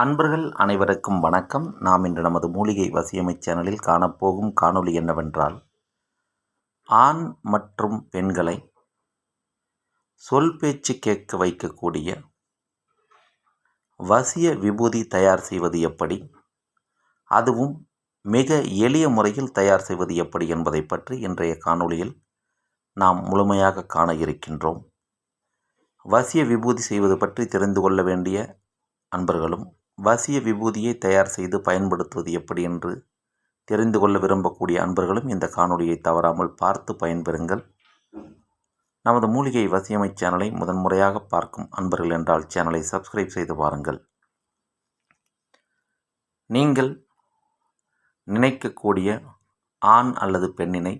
அன்பர்கள் அனைவருக்கும் வணக்கம். நாம் இன்று நமது மூலிகை வசியமை சேனலில் காணப்போகும் காணொளி என்னவென்றால் ஆண் மற்றும் பெண்களை சொல் பேச்சு கேட்க வைக்கக்கூடிய வசிய விபூதி தயார் செய்வது எப்படி? அதுவும் மிக எளிய முறையில் தயார் செய்வது எப்படி என்பதை பற்றி இன்றைய காணொளியில் நாம் முழுமையாக காண இருக்கின்றோம். வசிய விபூதி செய்வது பற்றி தெரிந்து கொள்ள வேண்டிய அன்பர்களும் வசிய விபூதியை தயார் செய்து பயன்படுத்துவது எப்படி என்று தெரிந்து கொள்ள விரும்பக்கூடிய அன்பர்களும் இந்த காணொளியை தவறாமல் பார்த்து பயன்பெறுங்கள். நமது மூலிகை வசியமை சேனலை முதன்முறையாக பார்க்கும் அன்பர்கள் என்றால் சேனலை சப்ஸ்கிரைப் செய்து பாருங்கள். நீங்கள் நினைக்கக்கூடிய ஆண் அல்லது பெண்ணினை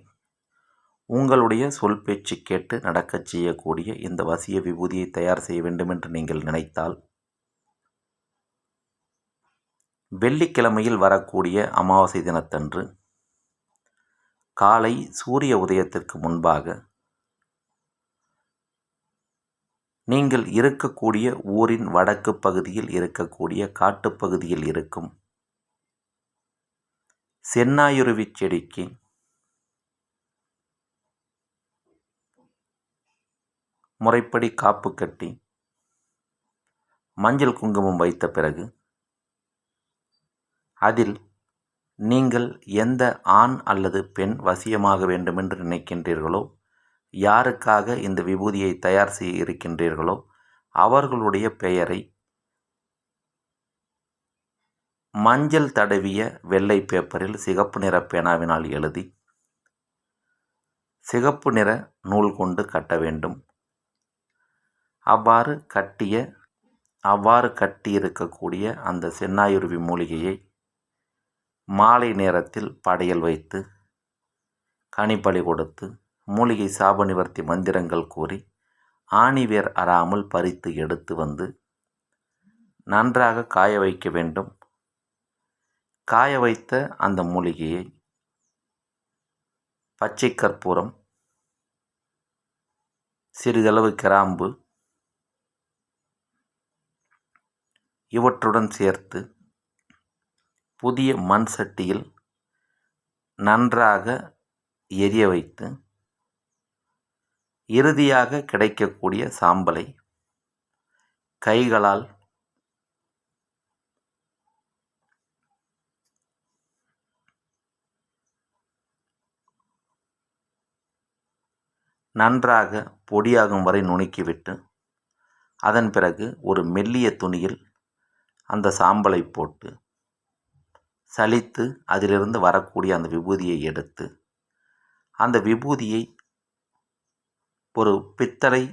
உங்களுடைய சொல் பேச்சு கேட்டு நடக்கச் செய்யக்கூடிய இந்த வசிய விபூதியை தயார் செய்ய வேண்டும் என்று நீங்கள் நினைத்தால் வெள்ளிக்கிழமையில் வரக்கூடிய அமாவாசை தினத்தன்று காலை சூரிய உதயத்திற்கு முன்பாக நீங்கள் இருக்கக்கூடிய ஊரின் வடக்கு பகுதியில் இருக்கக்கூடிய காட்டுப்பகுதியில் இருக்கும் சென்னாயுருவி செடிக்கு முறைப்படி காப்பு கட்டி மஞ்சள் குங்குமம் வைத்த பிறகு அதில் நீங்கள் எந்த ஆண் அல்லது பெண் வசியமாக வேண்டுமென்று நினைக்கின்றீர்களோ யாருக்காக இந்த விபூதியை தயார் செய்ய இருக்கின்றீர்களோ அவர்களுடைய பெயரை மஞ்சள் தடவிய வெள்ளை பேப்பரில் சிகப்பு நிற பேனாவினால் எழுதி சிகப்பு நிற நூல் கொண்டு கட்ட வேண்டும். அவ்வாறு கட்டிய அவ்வாறு கட்டி இருக்கக்கூடிய அந்த சென்னாயுருவி மூலிகையை மாலை நேரத்தில் படையல் வைத்து கனிப்பலி கொடுத்து மூலிகை சாப நிவர்த்தி மந்திரங்கள் கூறி ஆணிவேர் அறாமல் பறித்து எடுத்து வந்து நன்றாக காய வைக்க வேண்டும். காய வைத்த அந்த மூலிகையை பச்சை கற்பூரம் சிறிதளவு கிராம்பு இவற்றுடன் சேர்த்து புதிய மண் சட்டியில் நன்றாக எரிய வைத்து இறுதியாக கிடைக்கக்கூடிய சாம்பலை கைகளால் நன்றாக பொடியாகும் வரை நுணுக்கிவிட்டு அதன் பிறகு ஒரு மெல்லிய துணியில் அந்த சாம்பலை போட்டு சலித்து அதிலிருந்து வரக்கூடிய அந்த விபூதியை எடுத்து அந்த விபூதியை ஒரு பித்தளை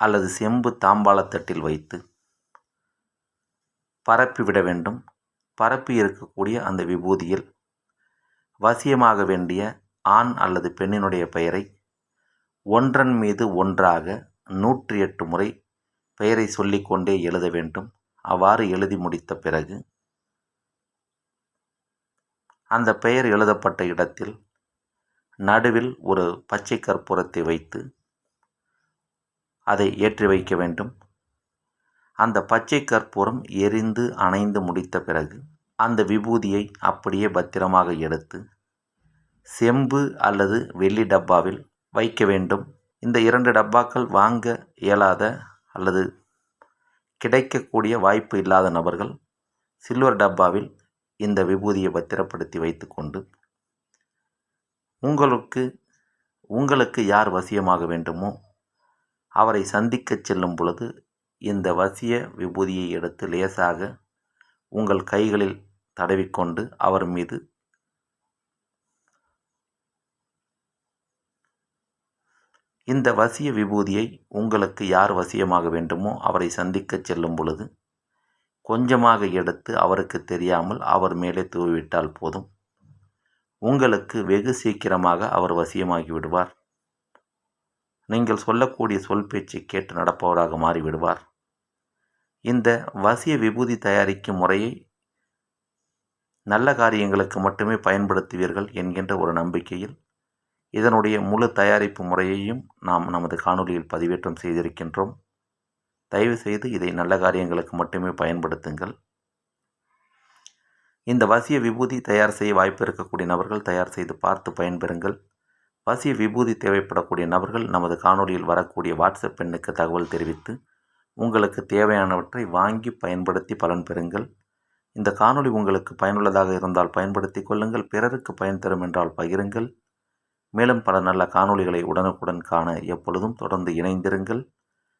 அல்லது செம்பு தாம்பாளத்தட்டில் வைத்து பரப்பிவிட வேண்டும். பரப்பி இருக்கக்கூடிய அந்த விபூதியில் வசியமாக வேண்டிய ஆண் அல்லது பெண்ணினுடைய பெயரை ஒன்றன் மீது ஒன்றாக நூற்றி எட்டு முறை பெயரை சொல்லிக்கொண்டே எழுத வேண்டும். அவ்வாறு எழுதி முடித்த பிறகு அந்த பெயர் எழுதப்பட்ட இடத்தில் நடுவில் ஒரு பச்சை கற்பூரத்தை வைத்து அதை ஏற்றி வைக்க வேண்டும். அந்த பச்சை கற்பூரம் எரிந்து அணைந்து முடித்த பிறகு அந்த விபூதியை அப்படியே பத்திரமாக எடுத்து செம்பு அல்லது வெள்ளி டப்பாவில் வைக்க வேண்டும். இந்த இரண்டு டப்பாக்கள் வாங்க இயலாத அல்லது கிடைக்கக்கூடிய வாய்ப்பு இல்லாத நபர்கள் சில்வர் டப்பாவில் இந்த விபூதியை பத்திரப்படுத்தி வைத்துக்கொண்டு உங்களுக்கு உங்களுக்கு யார் வசியமாக வேண்டுமோ அவரை சந்திக்கச் செல்லும் பொழுது இந்த வசிய விபூதியை எடுத்து லேசாக உங்கள் கைகளில் தடவிக்கொண்டு அவர் மீது இந்த வசிய விபூதியை உங்களுக்கு யார் வசியமாக வேண்டுமோ அவரை சந்திக்கச் செல்லும் பொழுது கொஞ்சமாக எடுத்து அவருக்கு தெரியாமல் அவர் மேலே தூவிவிட்டால் போதும். உங்களுக்கு வெகு சீக்கிரமாக அவர் வசியமாகி விடுவார். நீங்கள் சொல்லக்கூடிய சொல் பேச்சை கேட்டு நடப்பவராக மாறிவிடுவார். இந்த வசிய விபூதி தயாரிக்கும் முறையை நல்ல காரியங்களுக்கு மட்டுமே பயன்படுத்துவீர்கள் என்கின்ற ஒரு நம்பிக்கையில் இதனுடைய முழு தயாரிப்பு முறையையும் நாம் நமது காணொளியில் பதிவேற்றம் செய்திருக்கின்றோம். தயவுசெய்து இதை நல்ல காரியங்களுக்கு மட்டுமே பயன்படுத்துங்கள். இந்த வசிய விபூதி தயார் செய்ய வாய்ப்பு இருக்கக்கூடிய நபர்கள் தயார் செய்து பார்த்து பயன்பெறுங்கள். வசிய விபூதி தேவைப்படக்கூடிய நபர்கள் நமது காணொளியில் வரக்கூடிய வாட்ஸ்அப் எண்ணுக்கு தகவல் தெரிவித்து உங்களுக்கு தேவையானவற்றை வாங்கி பயன்படுத்தி பலன் பெறுங்கள். இந்த காணொளி உங்களுக்கு பயனுள்ளதாக இருந்தால் பயன்படுத்தி கொள்ளுங்கள் பிறருக்கு பயன் தரும் என்றால் பகிருங்கள். மேலும் பல நல்ல காணொளிகளை உடனுக்குடன் காண எப்பொழுதும் தொடர்ந்து இணைந்திருங்கள்.